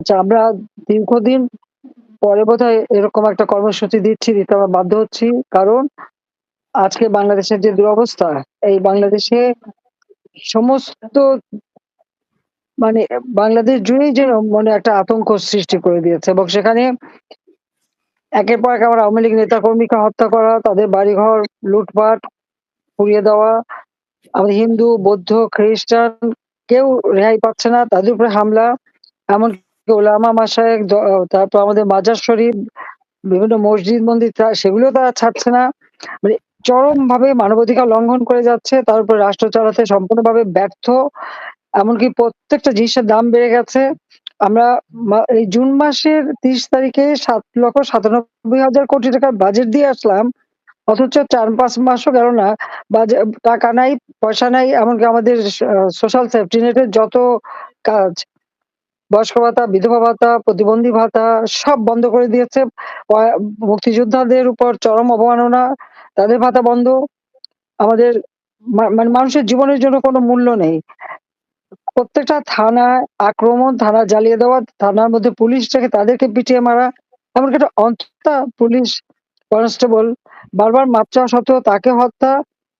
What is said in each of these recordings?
আচ্ছা আমরা দীর্ঘদিন পরে বোধহয় এরকম একটা কর্মসূচি দিচ্ছি, দিতে আমরা বাধ্য হচ্ছি। কারণ আজকে বাংলাদেশের যে দুরবস্থা, এই বাংলাদেশে সমস্ত মানে বাংলাদেশ জুড়েই যেন মনে একটা আতঙ্ক সৃষ্টি করে দিয়েছে এবং সেখানে একের পর এক আমার আওয়ামী লীগ নেতাকর্মীকে হত্যা করা, তাদের বাড়িঘর লুটপাট, পুড়িয়ে দেওয়া, আমাদের হিন্দু, বৌদ্ধ, খ্রিস্টান কেউ রেহাই পাচ্ছে না। তাদের উপরে হামলা। এমনকি ওলামা দ তারপর আমাদের মাজার শরীফ, বিভিন্ন মসজিদ মন্দির তা সেগুলোও তারা ছাড়ছে না। মানে চরম ভাবে মানবাধিকার লঙ্ঘন করে যাচ্ছে। তার উপরে রাষ্ট্র চালাতে সম্পূর্ণভাবে ব্যর্থ। এমনকি প্রত্যেকটা জিনিসের দাম বেড়ে গেছে। আমরা এই জুন মাসের ৩০ তারিখে ৭,৯৭,০০০ কোটি টাকার বাজেট দিয়ে আসলাম। অথচ ৪-৫ মাসও গেল না। টাকা নাই, পয়সা নাই। এমনকি আমাদের সোশ্যাল সেফটি নেটের যত কাজ, বয়স্ক ভাতা, বিধবা ভাতা, প্রতিবন্ধী ভাতা সব বন্ধ করে দিয়েছে। মুক্তিযোদ্ধাদের উপর চরম অবমাননা, তাদের ভাতা বন্ধ। আমাদের মানে মানুষের জীবনের জন্য কোনো মূল্য নেই। প্রত্যেকটা থানায় আক্রমণ, থানা জ্বালিয়ে দেওয়া, থানার মধ্যে পুলিশ রেখে তাদেরকে পিটিয়ে মারা। এমনকি একটা অন্তঃসত্ত্বা পুলিশ কনস্টেবল বারবার চাওয়া সত্ত্বেও তাকে হত্যা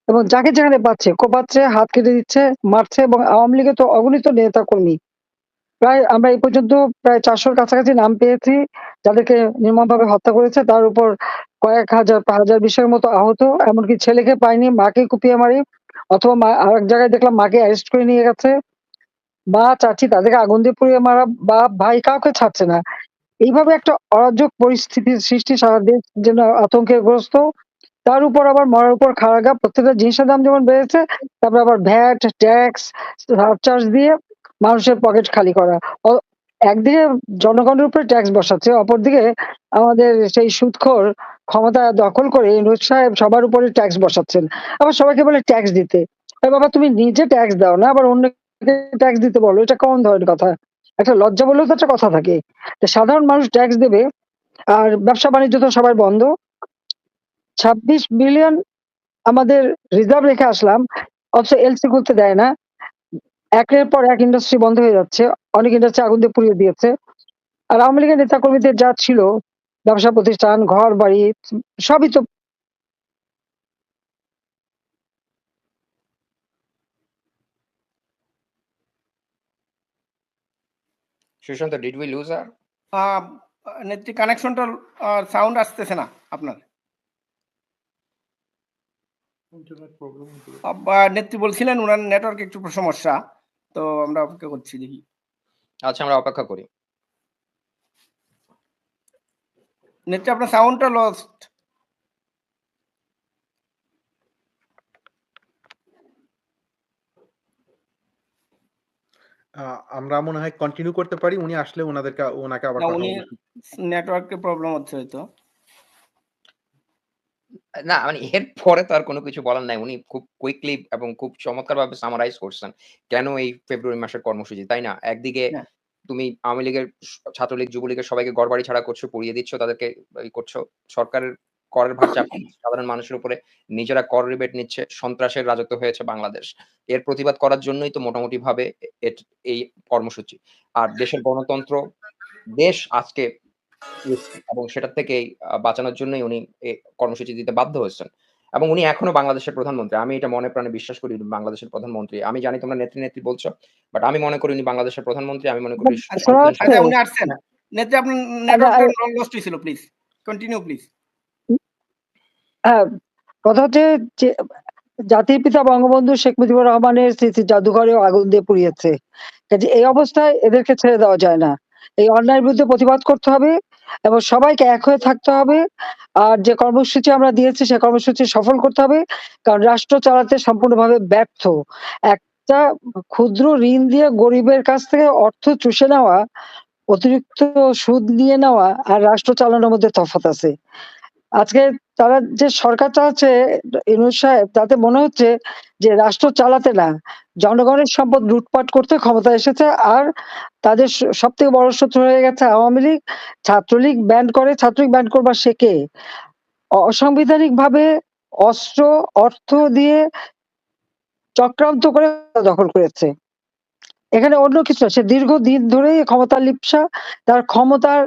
এবং যাকে যেখানে পাচ্ছে কোপাচ্ছে, হাত কেটে দিচ্ছে, মারছে এবং আওয়ামী লীগের তো অগণিত নেতাকর্মী। প্রায় আমরা এই পর্যন্ত প্রায় চারশোর কাছাকাছি নাম পেয়েছি, যাদেরকে নির্মমভাবে হত্যা করেছে। তার উপর কয়েক হাজার, হাজার ২০ এর মতো আহত। এমনকি ছেলেকে পায়নি, মাকে কুপিয়ে মারি অথবা মা আরেক জায়গায় দেখলাম মাকে অ্যারেস্ট করে নিয়ে গেছে। মা, চাচী তাদেরকে আগুন দিয়ে পুড়িয়ে মারা, বাপ, ভাই কাউকে ছাড়ছে না। এইভাবে একটা অরাজক পরিস্থিতির সৃষ্টি সারা দেশ যেন আতঙ্কে গ্রস্ত। তার উপর আবার মরার উপর খাড়া প্রত্যেকটা জিনিসের দাম যেমন বেড়েছে, তারপরে আবার ভ্যাট, ট্যাক্স, সারচার্জ দিয়ে মানুষের পকেট খালি করা। একদিকে জনগণের উপরে ট্যাক্স বসাচ্ছে, অপরদিকে আমাদের সেই সুদখোর ক্ষমতা দখল করে ইউনূস সাহেব সবার উপরে ট্যাক্স বসাচ্ছেন। আবার সবাইকে বলে ট্যাক্স দিতে। বাবা তুমি নিজে ট্যাক্স দাও না, আবার অন্যকে ট্যাক্স দিতে বলো। এটা কেমন ধরনের কথা? একটা লজ্জা বললেও তো একটা কথা থাকে। সাধারণ মানুষ ট্যাক্স দেবে আর ব্যবসা-বাণিজ্য তো সবাই বন্ধ। ২৬ বিলিয়ন আমাদের রিজার্ভ রেখে আসলাম। অথচ এলসি খুলতে দেয় না। একের পর এক ইন্ডাস্ট্রি বন্ধ হয়ে যাচ্ছে। অনেক ইন্ডাস্ট্রি আগুন দিয়ে পুড়িয়ে দিয়েছে। আর আওয়ামী লীগের নেতাকর্মীদের যা ছিল, ব্যবসা প্রতিষ্ঠান, ঘর-বাড়ি সবই তো Sushant, did we lose her? আ নেত্রী কানেকশনটা সাউন্ড আসতেছে না আপনার। নেত্রী বলছিলেন উনার নেটওয়ার্ক একটু সমস্যা। তো আমরা অপেক্ষা করছি দেখি। আচ্ছা আমরা অপেক্ষা করি। নেত্রী আপনার সাউন্ডটা লস্ট। আমরা মনে হয় কন্টিনিউ করতে পারি। উনি আসলে ওনাদেরকে ওনাকে আবার উনি নেটওয়ার্কের প্রবলেম হচ্ছে হয়তো। না মানে এর পরে তো আর কোনো কিছু বলার নাই। উনি খুব কুইকলি এবং খুব চমৎকারভাবে সামারাইজ করছেন। কেন এই ফেব্রুয়ারি মাসের কর্মসূচি, তাই না? একদিকে হ্যাঁ। তুমি আওয়ামী লীগের, স ছাত্রলীগ, যুবলীগের সবাইকে ঘরবাড়ি ছাড়া করছ, পুড়িয়ে দিচ্ছ, তাদেরকে ই করছ। সরকারের করের ভার চাপিয়ে সাধারণ মানুষের উপরে। নিজেরা কর রিবেট নিচ্ছে। সন্ত্রাসের রাজত্ব হয়েছে বাংলাদেশ। এর প্রতিবাদ করার জন্যই তো মোটামুটিভাবে এ এট এই কর্মসূচি। আর দেশের গণতন্ত্র, দেশ আজকে এবং সেটার থেকেই আ বাঁচানোর জন্যই উনি এ কর্মসূচি দিতে বাধ্য হয়েছেন। এবং উনি এখনও বাংলাদেশের প্রধানমন্ত্রী। আমি এটা মনে প্রাণে বিশ্বাস করি বাংলাদেশের প্রধানমন্ত্রী। আমি জানি তোমরা নেত্রী, নেত্রী বলছো। বাট আমি মনে করি উনি বাংলাদেশের প্রধানমন্ত্রী। আমি মনে করি। নেত্রী আপনার লস্ট হয়েছিল প্লিজ। Continue please. কথা হচ্ছে যে জাতির পিতা বঙ্গবন্ধু শেখ মুজিবুর রহমানের স্মৃতি জাদুঘরেও আগুন দিয়ে পুড়িয়েছে। কাজে এই অবস্থায় এদেরকে ছেড়ে দেওয়া যায় না। এই অন্যায়ের বিরুদ্ধে প্রতিবাদ করতে হবে এবং সবাইকে এক হয়ে থাকতে হবে। আর যে কর্মসূচি আমরা দিয়েছি সে কর্মসূচি সফল করতে হবে। কারণ রাষ্ট্র চালাতে সম্পূর্ণভাবে ব্যর্থ। একটা ক্ষুদ্র ঋণ দিয়ে গরিবের কাছ থেকে অর্থ চুষে নেওয়া, অতিরিক্ত সুদ নিয়ে নেওয়া আর রাষ্ট্র চালানোর মধ্যে তফাত আছে। আজকে তারা যে সরকার চালাচ্ছে ইউনূস সাহেব তাতে মনে হচ্ছে যে রাষ্ট্র চালাতে না, জনগণের সম্পদ লুটপাট করতে ক্ষমতা এসেছে। আর তাদের স সবথেকে বড় শত্রু হয়ে গেছে আওয়ামী লীগ। ছাত্রলীগ ব্যান্ড করে, ছাত্রলীগ ব্যান্ড করবার সে কে? অসাংবিধানিকভাবে অস্ত্র, অর্থ দিয়ে চক্রান্ত করে দখল করেছে। এখানে অন্য কিছু। সে দীর্ঘদিন ধরেই ক্ষমতার লিপ্সা। তার ক্ষমতার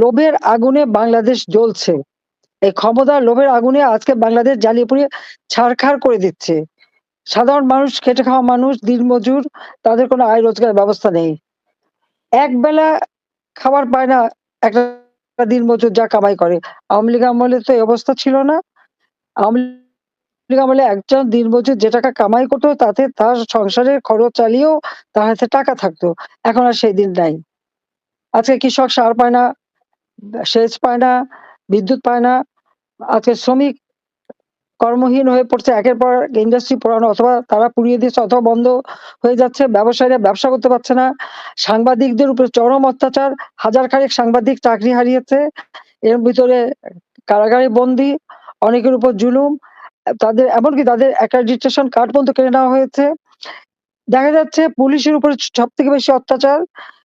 লোভের আগুনে বাংলাদেশ জ্বলছে। এই ক্ষমতার লোভের আগুনে আজকে বাংলাদেশ জ্বালিয়ে পুড়িয়ে ছারখার করে দিচ্ছে। সাধারণ মানুষ, খেটে খাওয়া মানুষ, দিনমজুর তাদের কোনো আয় রোজগারের ব্যবস্থা নেই। একবেলা খাবার পায় না একটা দিনমজুর যা কামাই করে। আওয়ামী লীগ আমলে তো এই অবস্থা ছিল না। আওয়ামী লীগ আমলে একজন দিনমজুর যে টাকা কামাই করতো তাতে তার সংসারের খরচ চালিয়েও তার হাতে টাকা থাকতো। এখন আর সেই দিন নাই। আজকে কৃষক সার পায় না, সেচ পায় না, বিদ্যুৎ পায় না। আজকে শ্রমিক কর্মহীন হয়ে পড়ছে। একের পর ইন্ডাস্ট্রি পোড়ানো অথবা তারা পুড়িয়ে দিচ্ছে অথবা বন্ধ হয়ে যাচ্ছে। ব্যবসায়ীরা ব্যবসা করতে পারছে না। সাংবাদিকদের উপরে চরম অত্যাচার। হাজার খানেক সাংবাদিক চাকরি হারিয়েছে। এর ভিতরে কারাগারে বন্দি, অনেকের উপর জুলুম। তাদের, এমনকি তাদের accreditation কার্ড পর্যন্ত কেড়ে নেওয়া হয়েছে। দেখা যাচ্ছে পুলিশের উপরে সব থেকে বেশি অত্যাচার।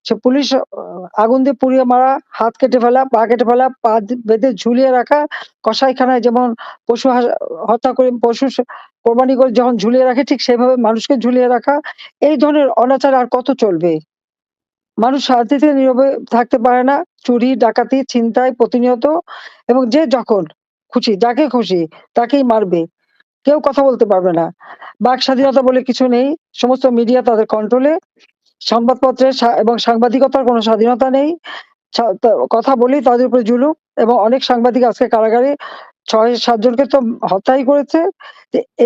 সে পুলিশ আগুন দিয়ে পুড়িয়ে মারা, হাত কেটে ফেলা, পা কেটে ফেলা, পা বেঁধে ঝুলিয়ে রাখা। কসাইখানায় যেমন পশু হত্যা করে পশু কোরবানি করে যখন ঝুলিয়ে রাখে ঠিক সেভাবে মানুষকে ঝুলিয়ে রাখা। এই ধরনের অনাচার আর কত চলবে? মানুষ শান্তিতে নীরবে থাকতে পারে না। চুরি, ডাকাতি, ছিনতাই প্রতিনিয়ত এবং যে যখন খুশি, যাকে খুশি তাকেই মারবে। কেউ কথা বলতে পারবে না। বাক স্বাধীনতা বলে কিছু নেই। সমস্ত মিডিয়া তাদের কন্ট্রোলে। সংবাদপত্রের এবং সাংবাদিকতার কোনো স্বাধীনতা নেই। কথা বলেই তাদের উপরে জুলুম এবং অনেক সাংবাদিক আজকে কারাগারে ছয় সাতজনকে তো হত্যাই করেছে।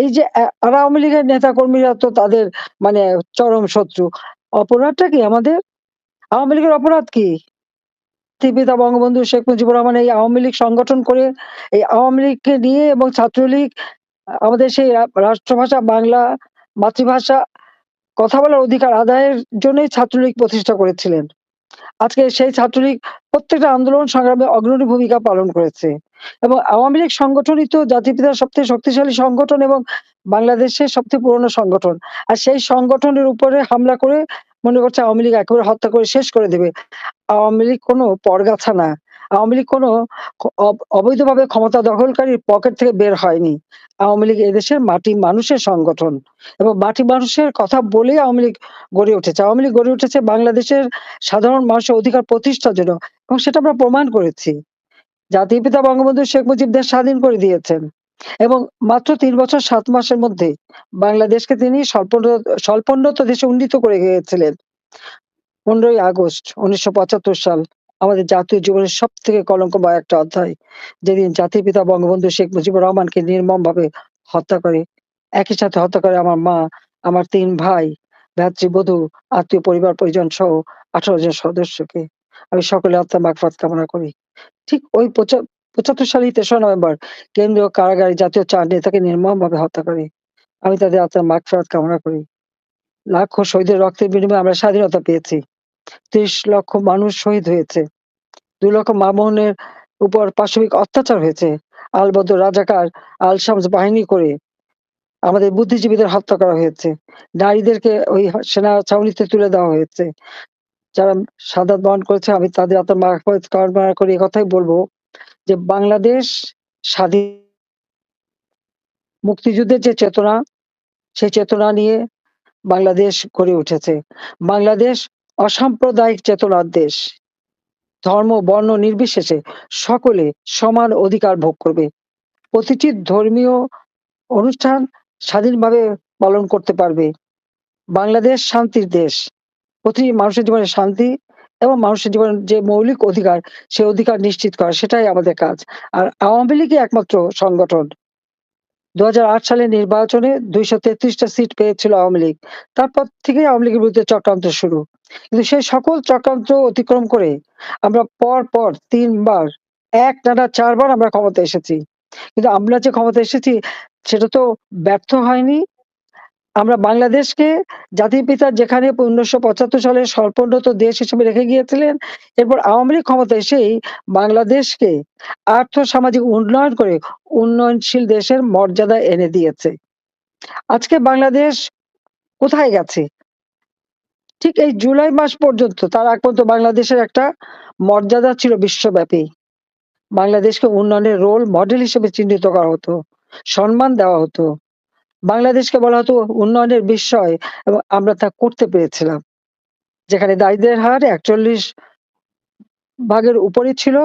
এই যে আওয়ামী লীগের নেতাকর্মীরা তো তাদের মানে চরম শত্রু। অপরাধটা কি আমাদের? আওয়ামী লীগের অপরাধ কি? পিতা বঙ্গবন্ধু শেখ মুজিবুর রহমান এই আওয়ামী লীগ সংগঠন করে এই আওয়ামী লীগকে নিয়ে এবং ছাত্রলীগ আমাদের সেই রাষ্ট্রভাষা বাংলা, মাতৃভাষা কথা বলার অধিকার আদায়ের জন্যই ছাত্রলীগ প্রতিষ্ঠা করেছিলেন। আজকে সেই ছাত্রলীগ প্রত্যেকটা আন্দোলন সংগ্রামে অগ্রণী ভূমিকা পালন করেছে। এবং আওয়ামী লীগ সংগঠনই তো জাতির পিতার সবথেকে শক্তিশালী সংগঠন এবং বাংলাদেশের সবথেকে পুরনো সংগঠন। আর সেই সংগঠনের উপরে হামলা করে মনে করছে আওয়ামী লীগ একেবারে হত্যা করে শেষ করে দেবে। আওয়ামী লীগ কোনো পরগাছা না। আওয়ামী লীগ কোনো অব অবৈধভাবে ক্ষমতা দখলকারীর পকেট থেকে বের হয়নি। আওয়ামী লীগ এদেশের মাটি মানুষের সংগঠন এবং মাটি মানুষের কথা বলেই আওয়ামী লীগ গড়ে উঠেছে। আওয়ামী লীগ গড়ে উঠেছে বাংলাদেশের সাধারণ মানুষের অধিকার প্রতিষ্ঠার জন্য এবং সেটা আমরা প্রমাণ করেছি। জাতির পিতা বঙ্গবন্ধু শেখ মুজিব দেশ স্বাধীন করে দিয়েছেন এবং মাত্র তিন বছর সাত মাসের মধ্যে বাংলাদেশকে তিনি স্বল্পোন্নত দেশে উন্নীত করে গিয়েছিলেন। ১৫ই আগস্ট ১৯৭৫ সাল আমাদের জাতীয় জীবনের সবথেকে কলঙ্কময় একটা অধ্যায়। যেদিন জাতির পিতা বঙ্গবন্ধু শেখ মুজিবুর রহমানকে নির্মমভাবে হত্যা করে। একই সাথে হত্যা করে আমার মা, আমার তিন ভাই, ভ্রাতৃবধূ, আত্মীয় পরিবার পরিজন সহ ১৮ জন সদস্যকে। আমি সকলে আত্মার মাগফিরাত কামনা করি। ঠিক ওই পঁচা ৭৫ সালের ৩রা নভেম্বর কেন্দ্রীয় কারাগারে জাতীয় ৪ নেতাকে নির্মমভাবে হত্যা করে। আমি তাদের আত্মার মাগফিরাত কামনা করি। লাখো শহীদের রক্তের বিনিময়ে আমরা স্বাধীনতা পেয়েছি। ৩০ লক্ষ মানুষ শহীদ হয়েছে। ২ লক্ষ মা-বোনের উপর পাশবিক অত্যাচার হয়েছে। আলবদর রাজাকার, আল শামস বাহিনী করে আমাদের বুদ্ধিজীবীদের হত্যা করা হয়েছে। নারীদেরকে ওই সেনা ছাউনিতে তুলে দেওয়া হয়েছে। যারা শাহাদাত বরণ করেছে আমি তাদের মাগফিরাত কামনা করি একথাই বলব যে বাংলাদেশ স্বাধীন মুক্তিযুদ্ধের যে চেতনা, সেই চেতনা নিয়ে বাংলাদেশ গড়ে উঠেছে। বাংলাদেশ অসাম্প্রদায়িক চেতনার দেশ। ধর্ম, বর্ণ নির্বিশেষে সকলে সমান অধিকার ভোগ করবে। প্রতিটি ধর্মীয় অনুষ্ঠান স্বাধীনভাবে পালন করতে পারবে। বাংলাদেশ শান্তির দেশ। প্রতিটি মানুষের জীবনে শান্তি এবং মানুষের জীবনের যে মৌলিক অধিকার, সে অধিকার নিশ্চিত করা সেটাই আমাদের কাজ। আর আওয়ামী লীগই একমাত্র সংগঠন ২০০৮ সালের নির্বাচনে ২৩৩ টা সিট পেয়েছিল আওয়ামী লীগ। তারপর থেকেই আওয়ামী লীগের বিরুদ্ধে চক্রান্ত শুরু। কিন্তু সেই সকল চক্রান্ত অতিক্রম করে আমরা পর, পর ৩ বার একটানা ৪ বার আমরা ক্ষমতা এসেছি। কিন্তু আমরা যে ক্ষমতা এসেছি সেটা তো ব্যর্থ হয়নি। আমরা বাংলাদেশকে জাতির পিতা যেখানে ১৯৭৫ সালে স্বল্পোন্নত দেশ হিসেবে রেখে গিয়েছিলেন, এরপর আওয়ামী লীগ ক্ষমতা এসেই বাংলাদেশকে আর্থ-সামাজিক উন্নয়ন করে উন্নয়নশীল দেশের মর্যাদা এনে দিয়েছে। আজকে বাংলাদেশ কোথায় গেছে? ঠিক এই জুলাই মাস পর্যন্ত তার আগ পর্যন্ত বাংলাদেশের একটা মর্যাদা ছিল বিশ্বব্যাপী। বাংলাদেশকে উন্নয়নের রোল মডেল হিসেবে চিহ্নিত করা হতো। সম্মান দেওয়া হতো। বাংলাদেশকে বলা হতো উন্নয়নের বিষয় এবং আমরা তা করতে পেরেছিলাম। যেখানে দারিদ্র্যের হার ৪১ ভাগের উপরে ছিল,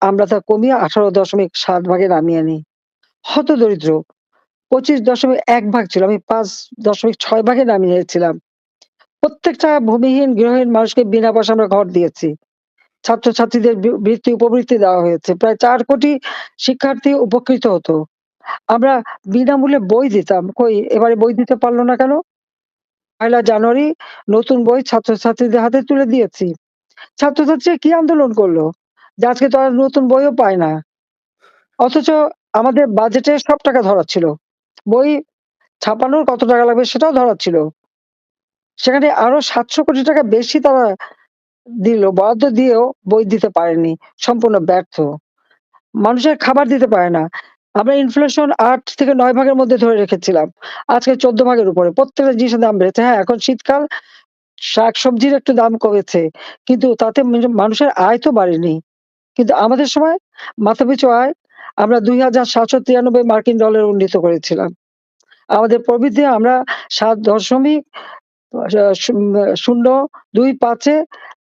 আমরা তা কমিয়ে ১৮.৭ ভাগে নামিয়ে আনি। হত দরিদ্র পঁচিশ দশমিক এক ভাগ ছিল, আমি ৫.৬ ভাগে নামিয়ে এনেছিলাম। প্রত্যেকটা ভূমিহীন, গৃহহীন মানুষকে বিনা পয়সা আমরা ঘর দিয়েছি। ছাত্রছাত্রীদের বৃত্তি, উপবৃত্তি দেওয়া হয়েছে। প্রায় চার কোটি শিক্ষার্থী উপকৃত হতো। আমরা বিনামূল্যে বই দিতাম। কই এবারে বই দিতে পারল না কেন? পহেলা জানুয়ারি নতুন বই ছাত্রছাত্রীদের হাতে তুলে দিয়েছি। ছাত্রছাত্রীরা কি আন্দোলন করল যে আজকে তারা নতুন বইও পায় না। অথচ আমাদের বাজেটে সব টাকা ধরা ছিল। বই ছাপানোর কত টাকা লাগবে সেটাও ধরা ছিল। সেখানে আরও ৭০০ কোটি টাকা বেশি তারা দিল। বরাদ্দ দিয়েও বই দিতে পারেনি। সম্পূর্ণ ব্যর্থ। মানুষের খাবার দিতে পারে না। আমরা ইনফ্লেশন আট থেকে নয় ভাগের মধ্যে ধরে রেখেছিলাম। আজকে ১৪ ভাগের উপরে। প্রত্যেকটা জিনিসের দাম বেড়েছে। হ্যাঁ, এখন শীতকাল শাকসবজির একটু দাম কমেছে। কিন্তু তাতে মানুষের আয় তো বাড়েনি। কিন্তু আমাদের সময় মাথাপিছু আয় আমরা ২,৭৯৩ মার্কিন ডলার উন্নীত করেছিলাম। আমাদের প্রবৃদ্ধি আমরা ৭ আ শূন্য দুই পাঁচে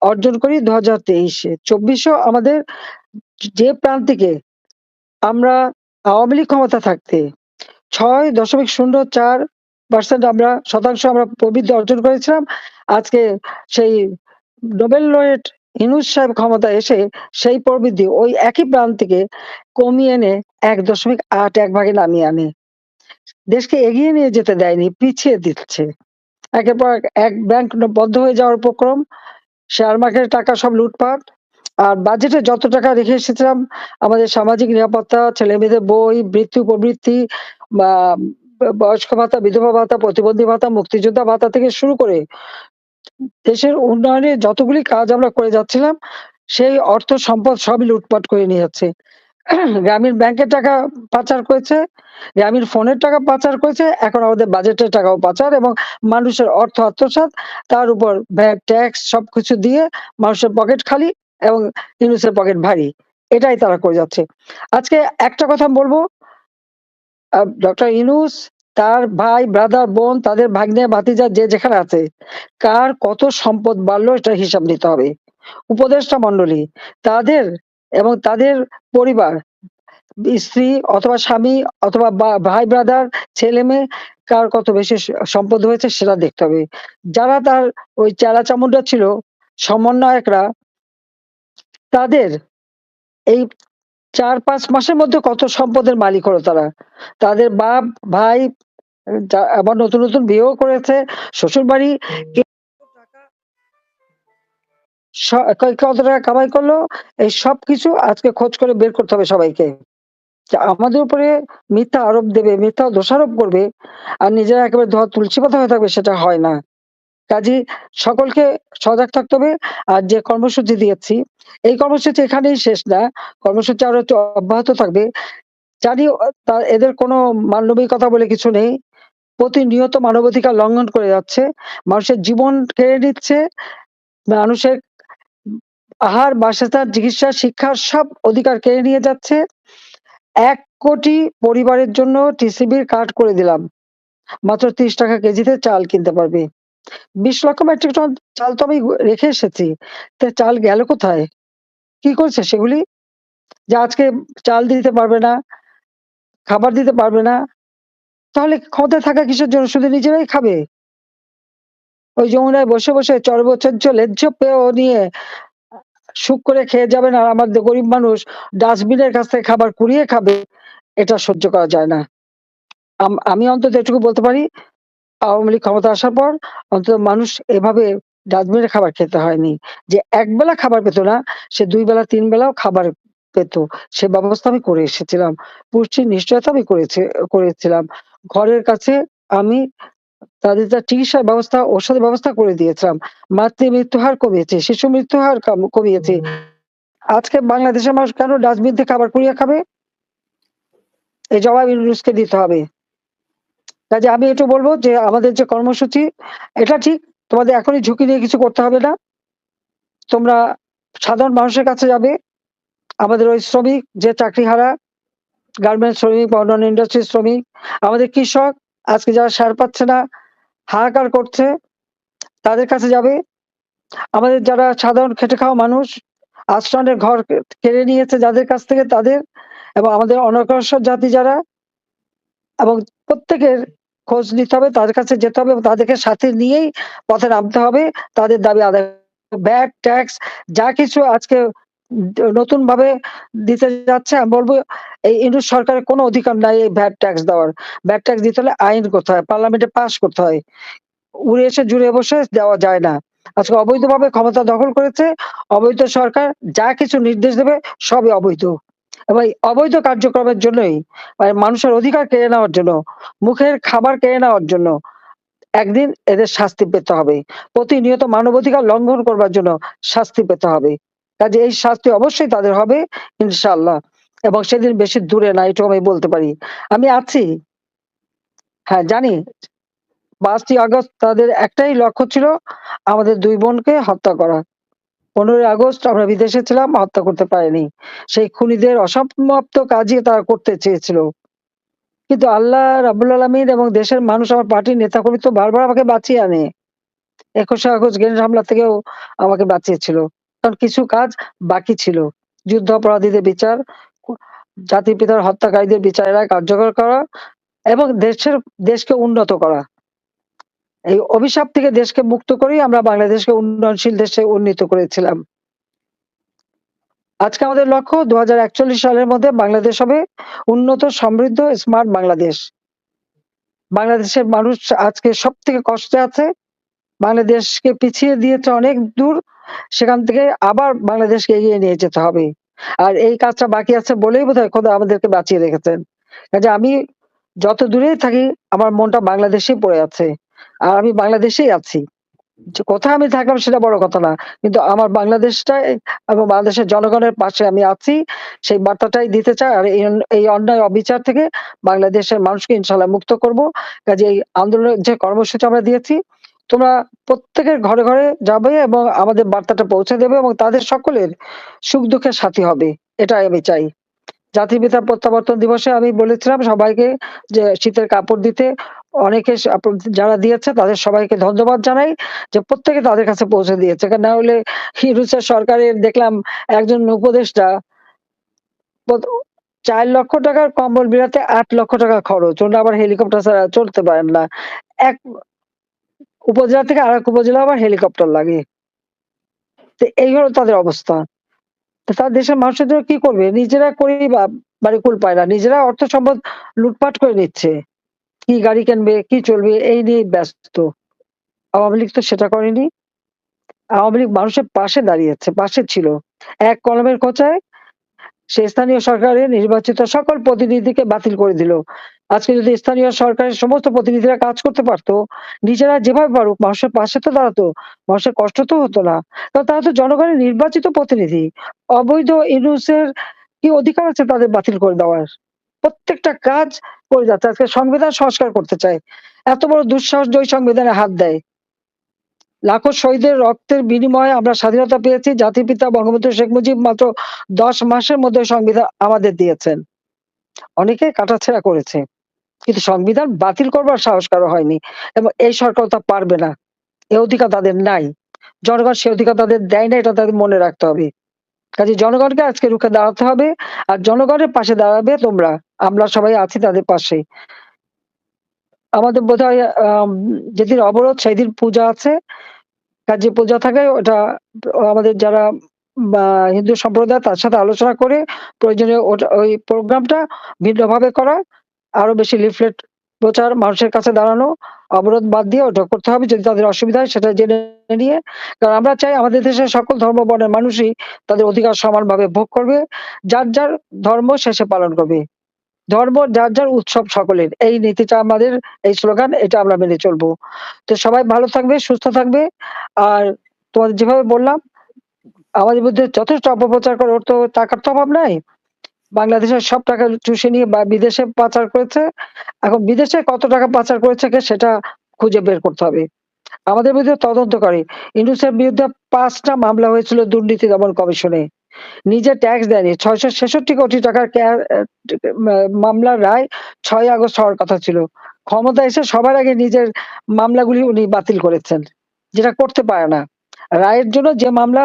অর্জন করি ২০২৩ এ। ২৪০০ আমাদের যে প্রান্তিকে আমরা আওয়ামী লীগ ক্ষমতা থাকতে ৬.04% আমরা শতাংশ আমরা প্রবৃদ্ধি অর্জন করেছিলাম। আজকে সেই নোবেল লরেট ইউনূস সাহেব ক্ষমতা এসে সেই প্রবৃদ্ধি ওই একই প্রান্তিকে কমিয়ে এনে ১.৮১ ভাগে নামিয়ে আনে। দেশকে এগিয়ে নিয়ে যেতে দেয়নি, পিছিয়ে দিচ্ছে। একের পর এক, ব্যাংক বন্ধ হয়ে যাওয়ার উপক্রম, শেয়ার মার্কেটের টাকা সব লুটপাট। আর বাজেটে যত টাকা রেখে এসেছিলাম আমাদের সামাজিক নিরাপত্তা, ছেলে মেয়েদের বই, বৃত্তি, উপবৃত্তি বা বয়স্ক ভাতা, বিধবা ভাতা, প্রতিবন্ধী ভাতা, মুক্তিযোদ্ধা ভাতা থেকে শুরু করে দেশের উন্নয়নে যতগুলি কাজ আমরা করে যাচ্ছিলাম, সেই অর্থ সম্পদ সবই লুটপাট করে নিয়ে যাচ্ছে। গ্রামীণ ব্যাংকের টাকা পাচার করেছে, গ্রামীণ ফোনের টাকা পাচার করেছে, এখন আমাদের বাজেটের টাকাও পাচার এবং মানুষের অর্থ আত্মসাৎ, তার উপর ভ্যাট, ট্যাক্স সবকিছু দিয়ে মানুষের পকেট খালি এবং ইউনূসের পকেট ভারী। এটাই তারা করে যাচ্ছে। আজকে একটা কথা বলব ডক্টর ইনুস তার ভাই, ব্রাদার, বোন, তাদের ভাগ্নে, ভাতিজা যে যেখানে আছে, কার কত সম্পদ বাড়লো এটার হিসাব নিতে হবে। উপদেষ্টা মণ্ডলী, তাদের এবং তাদের পরিবার, স্ত্রী অথবা স্বামী অথবা ভাই, ব্রাদার, ছেলে-মেয়ে কার কত বেশি সম্পদ হয়েছে সেটা দেখতে হবে। যারা তার ওই চেলা-চামুন্ডা ছিল, সমন্বয়করা তাদের এই ৪-৫ মাসের মধ্যে কত সম্পদের মালিক হলো তারা। তাদের বাপ, ভাই আবার নতুন, নতুন বিয়েও করেছে। শ্বশুরবাড়ি কে টাকা স কত টাকা কামাই করল, এই সবকিছু আজকে খোঁজ করে বের করতে হবে সবাইকে। আমাদের উপরে মিথ্যা আরোপ দেবে, মিথ্যা দোষারোপ করবে আর নিজেরা একেবারে ধোয়া তুলসী পাতা হয়ে থাকবে সেটা হয় না। কাজেই সকলকে সজাগ থাকতে হবে। আর যে কর্মসূচি দিয়েছি, এই কর্মসূচি এখানেই শেষ না। কর্মসূচি আরও অব্যাহত থাকবে। জানি এদের কোনো মানবিকতা বলে কিছু নেই। প্রতিনিয়ত মানবাধিকার লঙ্ঘন করে যাচ্ছে। মানুষের জীবন কেড়ে নিচ্ছে। মানুষের আহার, বাসস্থান, চিকিৎসা, শিক্ষার সব অধিকার কেড়ে নিয়ে যাচ্ছে। এক কোটি পরিবারের জন্য টিসিবির কার্ড করে দিলাম। মাত্র ৳৩০ কেজিতে চাল কিনতে পারবে। ২০ লক্ষ মেট্রিক টন চাল তো আমি রেখে এসেছি। তা চাল গেল কোথায়? কি করছে সেগুলি? যে আজকে চাল দিতে পারবে না, খাবার দিতে পারবে না। তাহলে ক্ষমতায় থাকা কিসের জন্য? শুধু নিজেরাই খাবে। ওই যমুনায় বসে, বসে চর্বচর্য লেজ্জ পেয় নিয়ে সুখ করে খেয়ে যাবেন আর আমাদের গরিব মানুষ ডাস্টবিনের কাছ থেকে খাবার কুড়িয়ে খাবে, এটা সহ্য করা যায় না। আম অন্তত এটুকু বলতে পারি, আওয়ামী লীগ ক্ষমতা আসার পর অন্তত মানুষ এভাবে ডাস্টবিনের খাবার খেতে হয়নি। যে একবেলা খাবার পেত না, সে দুই বেলা তিন বেলাও খাবার পেত। সে ব্যবস্থা আমি করে এসেছিলাম। পুষ্টির নিশ্চয়তা আমি করেছি করেছিলাম। ঘরের কাছে আমি তাদের যা চিকিৎসার ব্যবস্থা, ঔষধের ব্যবস্থা করে দিয়েছিলাম। মাতৃ মৃত্যু হার কমিয়েছি, শিশু মৃত্যু হার কাম কমিয়েছি। আজকে বাংলাদেশের মানুষ কেন ডাস্টবিন থেকে খাবার কুড়িয়ে খাবে? এই জবাব ইউনূসকে দিতে হবে। কাজে আমি এটুকু বলব যে আমাদের যে কর্মসূচি, এটা ঠিক তোমাদের এখনই ঝুঁকি নিয়ে কিছু করতে হবে না। তোমরা সাধারণ মানুষের কাছে যাবে। আমাদের ওই শ্রমিক যে চাকরি হারা গার্মেন্টস শ্রমিক বা অন্যান্য ইন্ডাস্ট্রির শ্রমিক, আমাদের কৃষক আজকে যারা সার পাচ্ছে না, হাহাকার করছে, তাদের কাছে যাবে। আমাদের যারা সাধারণ খেটে খাওয়া মানুষ আশ্রমের ঘর কেড়ে নিয়েছে যাদের কাছ থেকে তাদের এবং আমাদের অনগ্রসর জাতি যারা এবং প্রত্যেকের খোঁজ নিতে হবে তাদের কাছে যেতে হবে এবং তাদেরকে সাথে নিয়েই পথে নামতে হবে তাদের দাবি আদায় ব্যাগ ট্যাক্স যা কিছু আজকে নতুন ভাবে দিতে যাচ্ছে, আমি বলব এই ইন্ডুস সরকারের কোনো অধিকার নাই এই ভ্যাট ট্যাক্স দেওয়ার। ভ্যাট ট্যাক্স দিতে হলে আইন করতে হয়, পার্লামেন্টে পাস করতে হয়। উড়ে এসে জুড়ে বসে দেওয়া যায় না। আজকে অবৈধভাবে ক্ষমতা দখল করেছে, অবৈধ সরকার যা কিছু নির্দেশ দেবে সবই অবৈধ। এবং অবৈধ কার্যক্রমের জন্যই মানে মানুষের অধিকার কেড়ে নেওয়ার জন্য, মুখের খাবার কেড়ে নেওয়ার জন্য একদিন এদের শাস্তি পেতে হবে। প্রতিনিয়ত মানবাধিকার লঙ্ঘন করবার জন্য শাস্তি পেতে হবে। কাজে এই শাস্তি অবশ্যই তাদের হবে, ইনশাআল্লাহ। এবং সেদিন বেশি দূরে না, এটুকু আমি বলতে পারি। আমি আছি। হ্যাঁ জানি। পাঁচই আগস্ট তাদের একটাই লক্ষ্য ছিল আমাদের দুই বোনকে হত্যা করা। পনেরোই আগস্ট আমরা বিদেশে ছিলাম, হত্যা করতে পারিনি। সেই খুনিদের অসমাপ্ত কাজই তারা করতে চেয়েছিল। কিন্তু আল্লাহ রাবুল আলমিন এবং দেশের মানুষ আমার পার্টির নেতাকর্মী তো বারবার আমাকে বাঁচিয়ে আনে। একুশে আগস্ট গ্রেনেড হামলা থেকেও আমাকে বাঁচিয়েছিল। কারণ কিছু কাজ বাকি ছিল। যুদ্ধ অপরাধীদের বিচার জাতির পিতার হত্যাকারীদের বিচারেরা কার্যকর করা এবং দেশের, দেশকে উন্নত করা। এই অভিশাপ থেকে দেশকে মুক্ত করেই আমরা বাংলাদেশকে উন্নয়নশীল দেশে উন্নীত করেছিলাম। আজকে আমাদের লক্ষ্য দু হাজার একচল্লিশ সালের মধ্যে বাংলাদেশ হবে উন্নত, সমৃদ্ধ, স্মার্ট বাংলাদেশ। বাংলাদেশের মানুষ আজকে সব থেকে কষ্টে আছে। বাংলাদেশকে পিছিয়ে দিয়েছে অনেক দূর সেখান থেকে আবার বাংলাদেশকে এগিয়ে নিয়ে যেতে হবে। আর এই কাজটা বাকি আছে বলেই বোধহয় খোদা আমাদেরকে বাঁচিয়ে রেখেছেন। কাজে আমি যত দূরেই থাকি, আমার মনটা বাংলাদেশেই পড়ে আছে। আর আমি বাংলাদেশেই আছি। কোথায় আমি থাকলাম সেটা বড় কথা না, কিন্তু আমার বাংলাদেশটাই এবং বাংলাদেশের জনগণের পাশে আমি আছি, সেই বার্তাটাই দিতে চাই। আর এই অন্যায়, অবিচার থেকে বাংলাদেশের মানুষকে ইনশাল্লাহ মুক্ত করব। কাজে এই আন্দোলনের যে কর্মসূচি আমরা দিয়েছি তোমরা প্রত্যেকের ঘরে ঘরে যাবে এবং আমাদের বার্তাটা পৌঁছে দেবে এবং তাদের সকলের সুখ দুঃখের সাথী হবে। এটাই আমি চাই। জাতির পিতা প্রত্যাবর্তন দিবসে আমি বলেছিলাম সবাইকে যে শীতের কাপড় দিতে। অনেকে যারা দিয়েছে তাদের সবাইকে ধন্যবাদ জানাই যে প্রত্যেকে তাদের কাছে পৌঁছে দিয়েছে। না হলে হিরুসের সরকারের দেখলাম একজন উপদেষ্টা চার লক্ষ টাকার কম্বল বিলাতে আট লক্ষ টাকা খরচ। ওনারা আবার হেলিকপ্টার ছাড়া চলতে পারেন না। এক উপজেলা থেকে আরেক উপজেলা আবার হেলিকপ্টার লাগে। তো এই হলো তাদের অবস্থা। তার দেশের মানুষের জন্য কি করবে? নিজেরা করেই বা বাড়ি কুল পায় না। নিজেরা অর্থ সম্পদ লুটপাট করে নিচ্ছে। কি গাড়ি কিনবে, কি চলবে, এই নিয়ে ব্যস্ত। আওয়ামী লীগ তো সেটা করেনি। আওয়ামী লীগ মানুষের পাশে দাঁড়িয়েছে পাশে ছিল। এক কলমের কোচায় সে স্থানীয় সরকারের নির্বাচিত সকল প্রতিনিধিকে বাতিল করে দিল। আজকে যদি স্থানীয় সরকারের সমস্ত প্রতিনিধিরা কাজ করতে পারতো, নিজেরা যেভাবে পারুক, মানুষের পাশে তো দাঁড়াতো, মানুষের কষ্ট তো হতো না। কারণ তারা তো জনগণের নির্বাচিত প্রতিনিধি। অবৈধ ইনুসের কি অধিকার আছে তাদের বাতিল করে দেওয়ার? প্রত্যেকটা কাজ করে যাচ্ছে। আজকে সংবিধান সংস্কার করতে চায়। এত বড় দুঃসাহস যে ওই সংবিধানে হাত দেয়। লাখো শহীদের রক্তের বিনিময়ে আমরা স্বাধীনতা পেয়েছি। জাতির পিতা বঙ্গবন্ধু শেখ মুজিব মাত্র দশ মাসের মধ্যে সংবিধান আমাদের দিয়েছেন। অনেকে কাটাছেড়া করেছে। কিন্তু সংবিধান বাতিল করবার সাহস কারও হয়নি এবং এই সরকার তা পারবে না। এ অধিকার তাদের নাই। জনগণ সে অধিকার তাদের দেয় না, এটা তাদের মনে রাখতে হবে। কাজে জনগণকে আজকে রুখে দাঁড়াতে হবে আর জনগণের পাশে দাঁড়াবে তোমরা। আমরা সবাই আছি তাদের পাশে। আমাদের বোধ হয় যেদিন অবরোধ সেই দিন পূজা আছে। কাজে পূজা থাকে, ওটা আমাদের যারা হিন্দু সম্প্রদায়, তার সাথে আলোচনা করে প্রয়োজনীয় ওটা, ওই প্রোগ্রামটা ভিন্নভাবে করা, আরও বেশি লিফলেট প্রচার, মানুষের কাছে দাঁড়ানো, অবরোধ বাদ দিয়ে ওটা করতে হবে, যদি তাদের অসুবিধা হয় সেটা জেনে নিয়ে, কারণ আমরা চাই আমাদের দেশের সকল ধর্ম বর্ণের মানুষই তাদের অধিকার সমানভাবে ভোগ করবে, যার যার ধর্ম শেষে পালন করবে। ধর্ম যার যার উৎসব সকলের। এই নীতিটা আমাদের, এই স্লোগান, এটা আমরা মেনে চলবো। তো সবাই ভালো থাকবে, সুস্থ থাকবে। আর তোমাদের যেভাবে বললাম, আমাদের মধ্যে যথেষ্ট অপপ্রচার করে ওর তো টাকার তো অভাব নাই। বাংলাদেশের সব টাকা চুষে নিয়ে বা বিদেশে পাচার করেছে। এখন বিদেশে কত টাকা পাচার করেছে কে সেটা খুঁজে বের করতে হবে। আমাদের বিরুদ্ধে তদন্ত করে ইন্ডুসের বিরুদ্ধে পাঁচটা মামলা হয়েছিল দুর্নীতি দমন কমিশনে। নিজে ট্যাক্স দেয়নি। ছয়শো ছেষট্টি কোটি টাকার মামলার রায় ছয় আগস্ট হওয়ার কথা ছিল। ক্ষমতা এসে সবার আগে নিজের মামলাগুলি উনি বাতিল করেছেন, যেটা করতে পারে না। রায়ের জন্য যে মামলা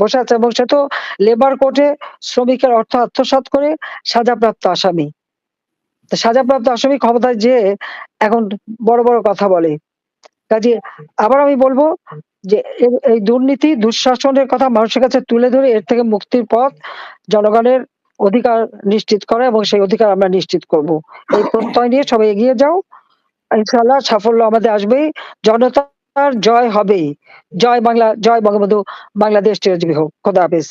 বসে আছে এবং সে তো লেবার কোর্টে শ্রমিকের অর্থ আত্মসাৎ করে সাজাপ্রাপ্ত আসামি। সাজাপ্রাপ্ত আসামি ক্ষমতায় যে এখন বড় বড় কথা বলে। কাজে আবার আমি বলব যে এই দুর্নীতি দুঃশাসনের কথা মানুষের কাছে তুলে ধরে এর থেকে মুক্তির পথ জনগণের অধিকার নিশ্চিত করা এবং সেই অধিকার আমরা নিশ্চিত করব। এই প্রত্যয় নিয়ে সবাই এগিয়ে যাও। ইনশাআল্লাহ সাফল্য আমাদের আসবেই। জনতার জয় হবেই। জয় বাংলা জয় বঙ্গবন্ধু বাংলাদেশ চিরজীবী হোক। খোদা হাফেজ।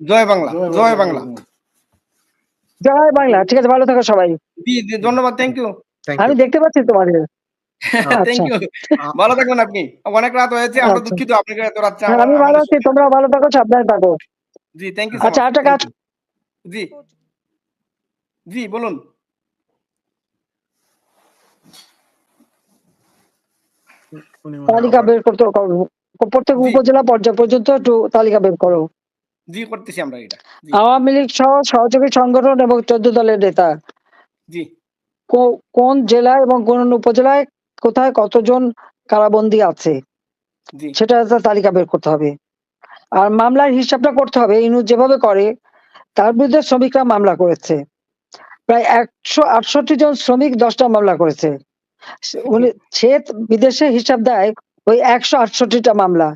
জয় বাংলা জয় বাংলা। জয় বাংলা। ঠিক আছে ভালো থাকো সবাই। ধন্যবাদ থ্যাংক ইউ আমি দেখতে পাচ্ছি তোমাদের। থ্যাংক ইউ ভালো থাকবেন আপনি। অনেক রাত হয়েছে আমরা আচ্ছা। দুঃখিত আপনাকে এত রাত হ্যাঁ, আমি ভালো আছি তোমরা ভালো থাকো সাবধানে থাকো। জি থ্যাংক ইউ আচ্ছা একটা কাজ। জি। জি বলুন। তালিকা বের করতে করো প্রত্যেক উপজেলা পর্যায় পর্যন্ত একটু তালিকা বের করো। জি করতেছি আমরা এটা। আওয়ামী লীগ সহ সহযোগী সংগঠন এবং চোদ্দ দলের নেতা। জি। কোন জেলায় এবং কোন উপজেলায় কোথায় কতজন কারাবন্দী আছে সেটা একটা তালিকা বের করতে হবে। আর মামলার হিসাবটা করতে হবে ইনুজ যেভাবে করে তার বিরুদ্ধে শ্রমিকরা মামলা করেছে। প্রায় একশো আটষট্টি জন শ্রমিক দশটা মামলা করেছে। সে- উনি সে বিদেশে হিসাব দেয় ওই একশো আটষট্টিটা মামলা।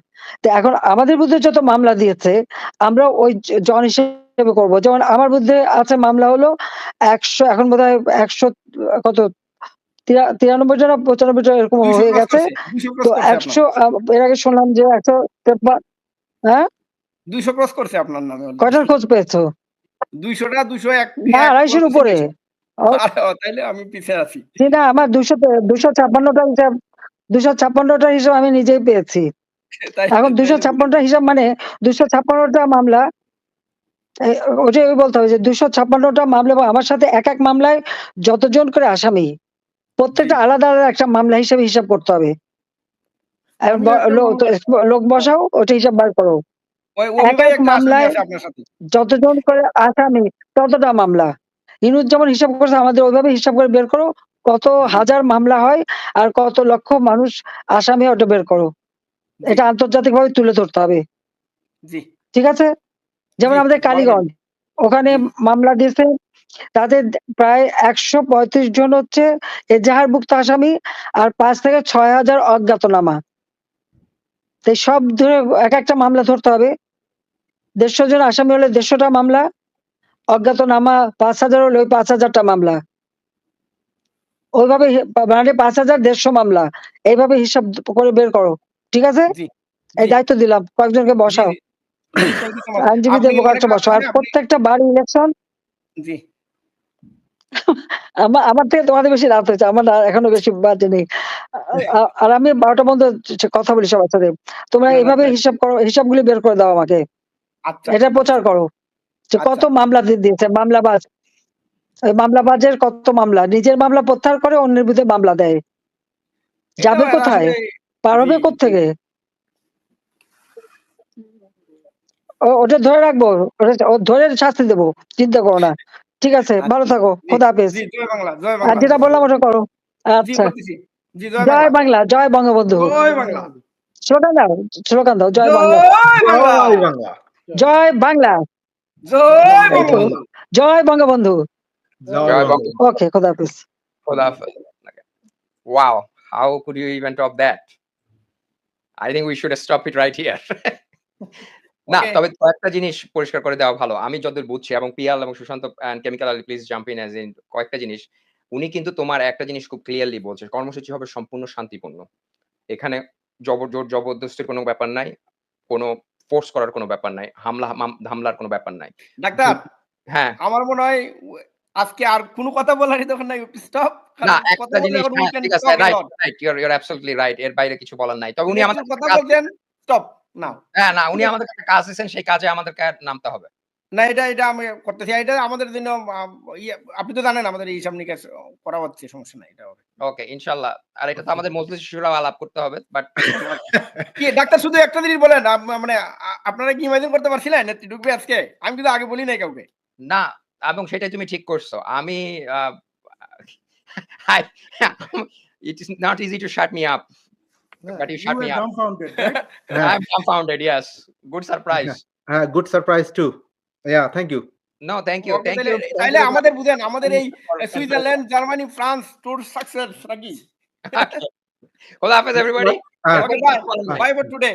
তো এখন আমাদের বিরুদ্ধে যত মামলা দিয়েছে আমরা ওই জন হিসেবে করব। যেমন আমার বিরুদ্ধে আছে মামলা হলো একশো এখন বোধ হয় একশো কত তিরানব্বই জন পঁচানব্বই জন এরকম হয়ে গেছে। তো একশো এর আগে শুনলাম যে একশো তেপ্পান্ন হ্যাঁ? দুইশো ক্রস করছে আপনার নামে। কয়টার খোঁজ পেয়েছ? দুইশোটা দুইশো এক আড়াইশোর উপরে। তাইলে আমি আছি। না আমার দুশো দুশো ছাপ্পান্নটা হিসাব দুশো ছাপ্পান্নটা হিসাব আমি নিজেই পেয়েছি। এখন দুশো ছাপ্পান্নটা হিসাব মানে দুশো ছাপ্পান্নটা মামলা ওটাই বলতে হবে যে দুশো ছাপ্পান্নটা মামলা আমার সাথে এক এক মামলায় যতজন করে আসামি প্রত্যেকটা আলাদা আলাদা একটা মামলা হিসেবে হিসাব করতে হবে। লোক বসাও ওটা হিসাব বার করো। এক মামলায়- যতজন করে আসামি ততটা মামলা। ইনুজ যেমন হিসাব করছে আমাদের ওইভাবে হিসাব করে বের করো। কত হাজার মামলা হয় আর কত লক্ষ মানুষ আসামি ওটা বের করো। এটা আন্তর্জাতিক ভাবে তুলে ধরতে হবে। ঠিক আছে? যেমন আমাদের। কালীগঞ্জ। ওখানে মামলা দিয়েছে তাদের প্রায় একশো পঁয়ত্রিশ জন হচ্ছে এজাহারভুক্ত আসামি আর পাঁচ থেকে ছয় হাজার অজ্ঞাতনামা। সব ধরে এক একটা মামলা ধরতে হবে। দেড়শো জন আসামি হলে দেড়শোটা মামলা অজ্ঞাতনামা পাঁচ হাজার হলে ওই পাঁচ হাজারটা মামলা। ওইভাবে মানে পাঁচ হাজার দেড়শো মামলা। এইভাবে হিসাব করে বের করো। ঠিক আছে? এই দায়িত্ব দিলাম। কয়েকজনকে বসাও. আইনজীবীদের বসাও। আর প্রত্যেকটা বাড়ি ইলেকশন জি। আমার আমার থেকে তোমাদের বেশি রাত হয়েছে আমার এখনও বেশি বাজে নেই। আর আমি বারোটা পর্যন্ত কথা বলি সবার সাথে তোমরা এইভাবে হিসাব করো হিসাবগুলি বের করে দাও আমাকে। আচ্ছা। এটা প্রচার করো। যে কত আচ্ছা। মামলা দিয়ে দিয়েছে মামলাবাজ মামলাবাজের কত মামলা। নিজের মামলা প্রত্যাহার করে অন্যের বিরুদ্ধে মামলা দেয়। যাবে কোথায়? পার হবে কোথেকে ওটা ধরে রাখব ওটা- ও ধরে শাস্তি দেবো চিন্তা করো না। ঠিক আছে ভালো থাকো খোদা হাফেজ। জি জয় বাংলা জয় আর বাংলা যেটা বললাম ওটা করো। আচ্ছা। জয় জয় বাংলা। বাংলা জয় বঙ্গবন্ধু। জয় বাংলা। স্লোগান দাও স্লোগান দাও জয় বাংলা। জয় বাংলা। জয় বঙ্গবন্ধু। জয় জয় বাংলা। ওকে খোদা হাফেজ। Hafiz. Okay. Wow, how could you even top that? I think we should stop it right here. না Okay. তবে কয়েকটা জিনিস পরিষ্কার করে দেওয়া ভালো। আমি যতদূর বুঝছি এবং পিয়াল এবং Sushant and chemical Ali please jump in as in কয়েকটা জিনিস। উনি কিন্তু তোমার একটা জিনিস খুব ক্লিয়ারলি বলছে কর্মসূচি হবে সম্পূর্ণ শান্তিপূর্ণ। এখানে জবর জোর জবরদস্তির কোনো ব্যাপার নাই কোনো ফোর্স করার কোনো ব্যাপার নাই হামলা হাম- হামলার কোনো ব্যাপার নাই। ডাক্তার হ্যাঁ। আমার মনে হয় উ- আজকে আর কোনো কথা বলারই দরকার নাই স্টপ না একটা জিনিস হ্যাঁ, ঠিক আছে right right your your absolutely right এর বাইরে কিছু বলার নাই। তবে উনি আমাদের কথা বলছেন স্টপ নাও। হ্যাঁ না উনি আমাদের কাজ দিয়েছেন সেই কাজে আমাদেরকে নামতে হবে। না এটা এটা আমি করতেছি। এটা আমাদের জন্য ইয়ে, আপনি তো জানেন আমাদের এই হিসাব নিকাশ করা হচ্ছে সমস্যা নাই এটা ওকে ইনশাল্লাহ আর এটা তো আমাদের মজলিস শিশুরাও আলাপ করতে হবে বাট কি ডাক্তার শুধু একটা জিনিস বলেন মানে আপনারা কি ইমাজিন করতে পারছিলেন নেত্রী ঢুকবে আজকে? আমি কিন্তু আগে বলি নাই কাউকে। না এবং সেটাই তুমি ঠিক করছ। আমি it is not easy to shut me up Yeah, But you shut me were up. dumbfounded, right? হ্যাঁ I'm dumbfounded. Yes. Good surprise. হ্যাঁ good surprise too yeah thank you No, thank you. Okay, Thank তাহলে you. Thank তাহলে you. আমাদের বুঝেন আমাদের এই Switzerland Germany France tour success নাকি Hold Hafiz, everybody. হ্যাঁ okay bye bye for today